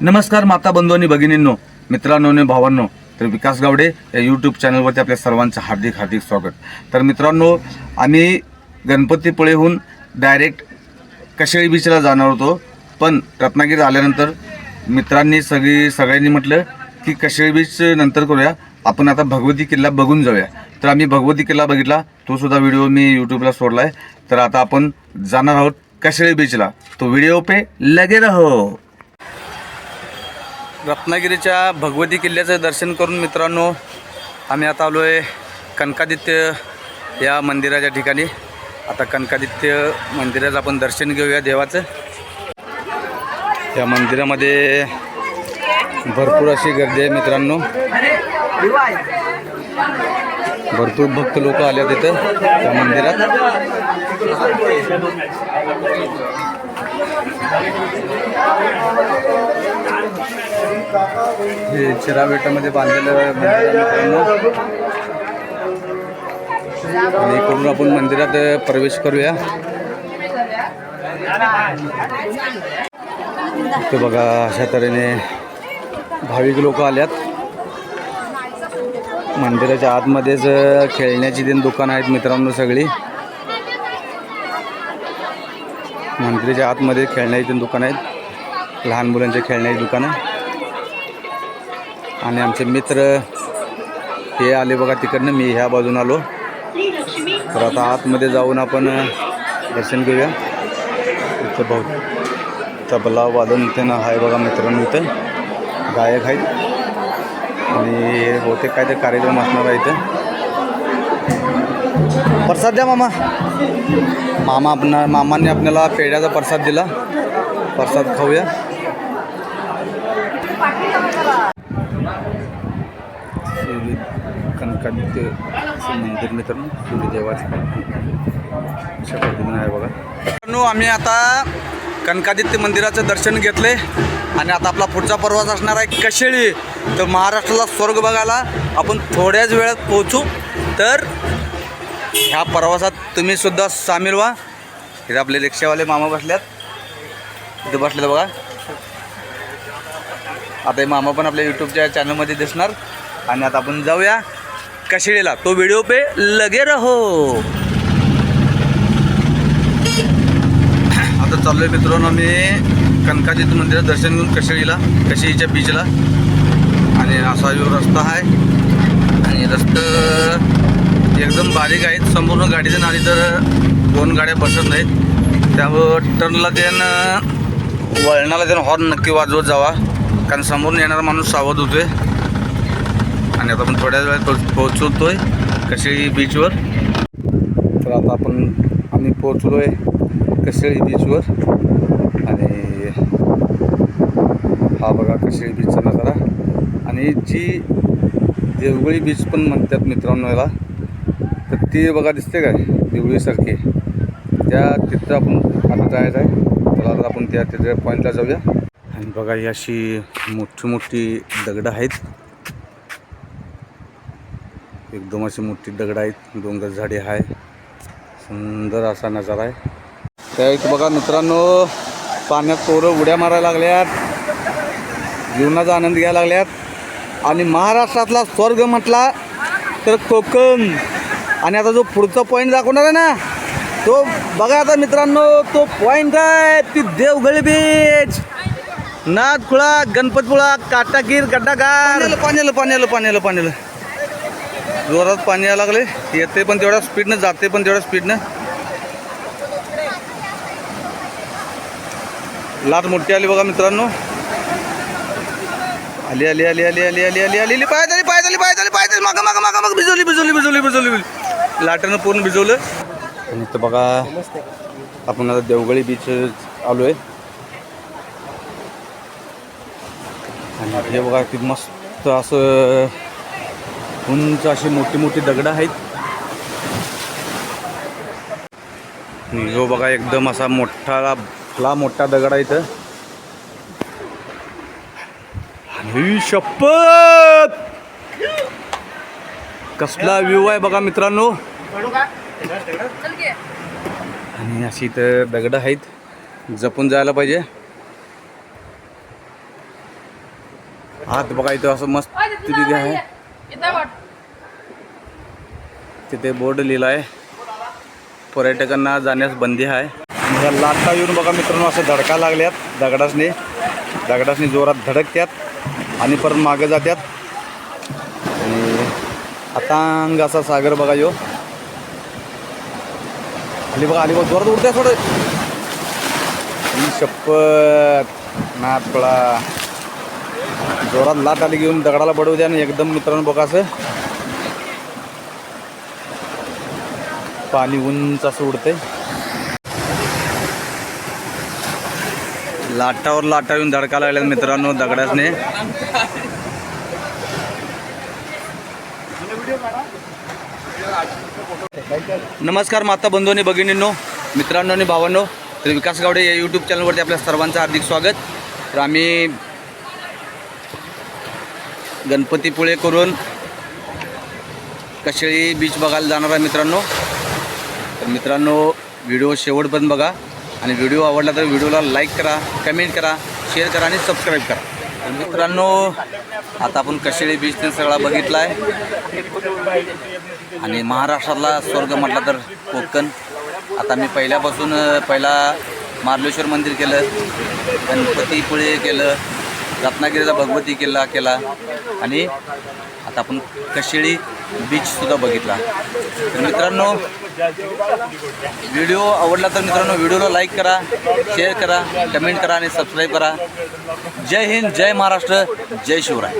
नमस्कार माता बंधू आणि भगिनींनो मित्रांनो आणि भावांनो तर विकास गावडे या यूट्यूब चॅनलवरती आपल्या सर्वांचं हार्दिक हार्दिक स्वागत. तर मित्रांनो आम्ही गणपतीपुळेहून डायरेक्ट कशेळी बीचला जाणार होतो पण रत्नागिरी आल्यानंतर मित्रांनी सगळी सगळ्यांनी म्हटलं की कशेळी बीच नंतर करूया. आपण आता भगवती किल्ला बघून जाऊया. तर आम्ही भगवती किल्ला बघितला तो सुद्धा व्हिडिओ मी यूट्यूबला सोडला आहे तर आता आपण जाणार आहोत कशेळी बीचला तो व्हिडिओ पे लगे रहो. रत्नागिरीच्या भगवती किल्ल्याचं दर्शन करून मित्रांनो आम्ही आता आलो आहे कनकादित्य या मंदिराच्या ठिकाणी. आता कनकादित्य मंदिराचं आपण दर्शन घेऊया देवाचं. या मंदिरामध्ये भरपूर अशी गर्दी आहे मित्रांनो. भरपूर भक्त लोक आले तिथं त्या मंदिरात. हे चिरा बेटामध्ये बांधलेलं मंदिर आणि इकडून आपण मंदिरात प्रवेश करूया. ते बघा अशा तऱ्हेने भाविक लोक आल्यात. मंदिराच्या आतमध्येच खेळण्याची तीन दुकानं आहेत मित्रांनो सगळी. मंदिराच्या आतमध्ये खेळण्याची तीन दुकानं आहेत. लहान मुलांचे खेळण्याची दुकानं. आणि आमचे मित्र हे आले बघा तिकडनं मी ह्या बाजून आलो. तर आता आतमध्ये जाऊन आपण दर्शन घेऊया. इथं भाऊ तबला वादन त्यांना आहे बघा मित्रांनो इथं. गायक आहेत. आणि बहुतेक काय ते कार्यक्रम असणार आहे इथं. प्रसाद द्या मामा. मामा आपणा मामाने आपल्याला पेढ्याचा प्रसाद दिला. प्रसाद खाऊया. कनकादित्य मंदिर मित्रांनो सूर्यदेवाचं अशा पद्धतीने आहे बघा. मित्रांनो आम्ही आता कनकादित्य मंदिराचं दर्शन घेतले आणि आता आपला पुढचा प्रवास असणार आहे कशेळी. तर महाराष्ट्राला स्वर्ग बघायला आपण थोड्याच वेळात पोहोचू. तर ह्या प्रवासात तुम्ही सुद्धा सामील व्हा. इथे आपले रिक्षावाले मामा बसल्यात. इथे बसलेत बघा. आता हे मामा पण आपल्या यूट्यूबच्या चॅनलमध्ये दिसणार. आणि आता आपण जाऊया कशिडेला. तो व्हिडिओ पे लगे रहो. आता चाललोय मित्रांनो मी कनकाजित मंदिरात दर्शन घेऊन कशिळीला कशिळीच्या बीचला आणि असा जो रस्ता आहे आणि रस्ता एकदम बारीक आहेत संपूर्ण गाडीचं नाली तर दोन गाड्या बसत नाहीत. त्यावर टर्नला त्यान वळणाला त्यानं हॉर्न नक्की वाजवत जावा. कारण समोरून येणारा माणूस सावध होतोय. आणि आता आपण थोड्याच वेळात पोहोचवतो आहे कशेळी बीचवर तर आता आपण आम्ही पोहोचलो आहे कशेळी बीचवर आणि हा बघा कशेळी बीचचा नजारा. आणि जी देवगळी बीच पण म्हणतात मित्रांनो याला तर ती बघा दिसते काय? देवळीसारखी त्या तिथं आपण आता जायचं आहे. तर आता आपण त्या तिथे पॉईंटला जाऊया. आणि बघा ही अशी मोठी मोठी दगडं आहेत. एकदम अशी मोठी दगड आहेत. डोंगर झाडे आहे सुंदर असा नजारा आहे. त्या एक बघा मित्रांनो पाण्यात पोरं उड्या मारायला लागल्यात. जीवनाचा आनंद घ्यायला लागल्यात. आणि महाराष्ट्रातला स्वर्ग म्हटला तर कोकण. आणि आता जो पुढचा पॉईंट दाखवणार आहे ना तो बघा आता मित्रांनो तो पॉईंट आहे ती देवगळी बीच नाथखुळा गणपतपुळा काटाकीर गड्डागार. पाण्याला पाण्याला पाण्याला पाण्याला जोरात पाणी यायला लागले. येते पण तेवढ्या स्पीडनं जाते पण तेवढ्या स्पीडनं लाट मोठी आली बघा मित्रांनो. आली आली आली आली आली आली आली आली पाय झाली पाय झाली पाय झाली पाय झाली मागं मागं मागं मागं भिजवली भिजवली भिजवली भिजवली भिजवली. लाटानं पूर्ण भिजवलं. आणि इथं बघा आपण आता देवगळी बीच आलो आहे आणि हे बघा किती मस्त असं उंच अशी मोठी मोठी दगडं आहेत. जो हो बघा एकदम असा मोठा ला मोठा दगड आहे इथं. आणि शपथ! कसला व्ह्यू आहे बघा मित्रांनो. आणि अशी इथं दगडं आहेत. जपून जायला पाहिजे. आत बघा इथं असं मस्त तिथे आहे. तिथे बोर्ड लिहिला आहे. पर्यटकांना जाण्यास बंदी आहे. लाटा येऊन बघा मित्रांनो असं धडका लागल्यात दगडासने. दगडासने जोरात धडकत्यात आणि परत मागे जात्यात. आणि अतांग असा सागर बघा यो. आली बघा आली बघा. जोरात उडत्या थोडं शपथ नाथ पळा जोरात लाट आली घेऊन दगडाला बडवू द्या आणि एकदम मित्रांनो बघा असं. पाणी उंच असं उडते लाटावर लाटा येऊन धडका लागल्यात मित्रांनो दगडासने. नमस्कार माता बंधू आणि भगिनींनो मित्रांनो आणि भावांनो. तर विकास गावडे या यूट्यूब चॅनलवरती आपल्या सर्वांचं हार्दिक स्वागत. तर आम्ही गणपतीपुळे करून कशेळी बीच बघायला जाणार आहे मित्रांनो. तर मित्रांनो व्हिडिओ शेवटपर्यंत बघा. आणि व्हिडिओ आवडला तर व्हिडिओला लाईक करा कमेंट करा शेअर करा आणि सबस्क्राईब करा. तर मित्रांनो आता आपण कशेळी बीच ते सगळा बघितला आहे आणि महाराष्ट्रातला स्वर्ग म्हटला तर कोकण. आता मी पहिल्यापासून पहिला मार्लेश्वर मंदिर केलं गणपतीपुळे केलं रत्नागिरीचा भगवती किल्ला केला. आणि आता आपण कशेळी बीचसुद्धा बघितला. तर मित्रांनो व्हिडिओ आवडला तर मित्रांनो व्हिडिओला लाईक करा शेअर करा कमेंट करा आणि सबस्क्राईब करा. जय हिंद जय महाराष्ट्र जय शिवराय.